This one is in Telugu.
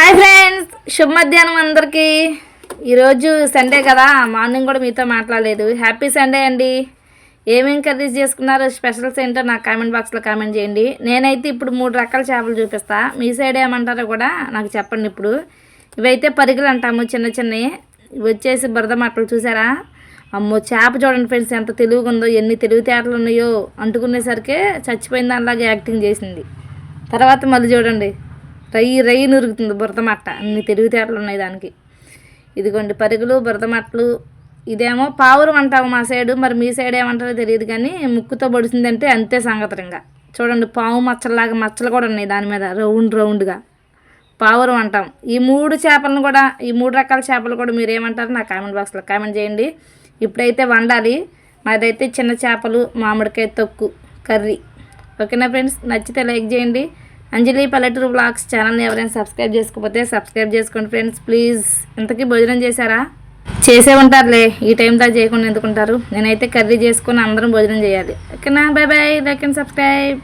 హాయ్ ఫ్రెండ్స్ శుభ మధ్యాహ్నం అందరికీ. ఈరోజు సండే కదా మార్నింగ్ కూడా మీతో మాట్లాడలేదు. హ్యాపీ సండే అండి. ఏమేమి కర్రీస్ చేసుకున్నారు స్పెషల్స్ ఏంటో నాకు కామెంట్ బాక్స్లో కామెంట్ చేయండి. నేనైతే ఇప్పుడు మూడు రకాల చేపలు చూపిస్తా. మీ సైడ్ ఏమంటారో కూడా నాకు చెప్పండి ఇప్పుడు. ఇవైతే పరిగలు అంటాము చిన్న చిన్నవి. ఇవి వచ్చేసి బురద మట్టలు చూసారా? అమ్మో చేప చూడండి ఫ్రెండ్స్ ఎంత తెలివిగా ఉందో ఎన్ని తెలివితేటలు ఉన్నాయో. అంటుకునేసరికి చచ్చిపోయిన దానిలాగా యాక్టింగ్ చేసింది. తర్వాత మళ్ళీ చూడండి. రయ్యి రయ్యి నురుగుతుంది బురద మట్ట అన్ని తెలివితేటలు ఉన్నాయి దానికి. ఇదిగోండి పరుగులు బురద మట్టలు ఇదేమో పావురం అంటాము మా సైడు మరి మీ సైడ్ ఏమంటారో తెలియదు కానీ ముక్కుతో పొడిసిందంటే అంతే సంగతరంగా చూడండి పావు మచ్చల్లాగా మచ్చలు కూడా ఉన్నాయి దాని మీద రౌండ్ రౌండ్గా. పావురం అంటాం. ఈ మూడు చేపలను కూడా ఈ మూడు రకాల చేపలు కూడా మీరు ఏమంటారు నా కామెంట్ బాక్స్లో కామెంట్ చేయండి. ఇప్పుడైతే వండాలి. మాదైతే చిన్న చేపలు మామిడికాయ తొక్కు కర్రీ. ఓకేనా ఫ్రెండ్స్? నచ్చితే లైక్ చేయండి. అంజలి పల్లెటూరు బ్లాగ్స్ ఛానల్ని ఎవరైనా సబ్స్క్రైబ్ చేసుకోకపోతే సబ్స్క్రైబ్ చేసుకోండి ఫ్రెండ్స్ ప్లీజ్. ఇంతకీ భోజనం చేశారా? చేసే ఉంటారులే. ఈ టైం దాకా చేయకుండా ఎందుకుంటారు నేనైతే కర్రీ చేసుకొని అందరం భోజనం చేయాలి. ఓకేనా? Bye bye like and subscribe.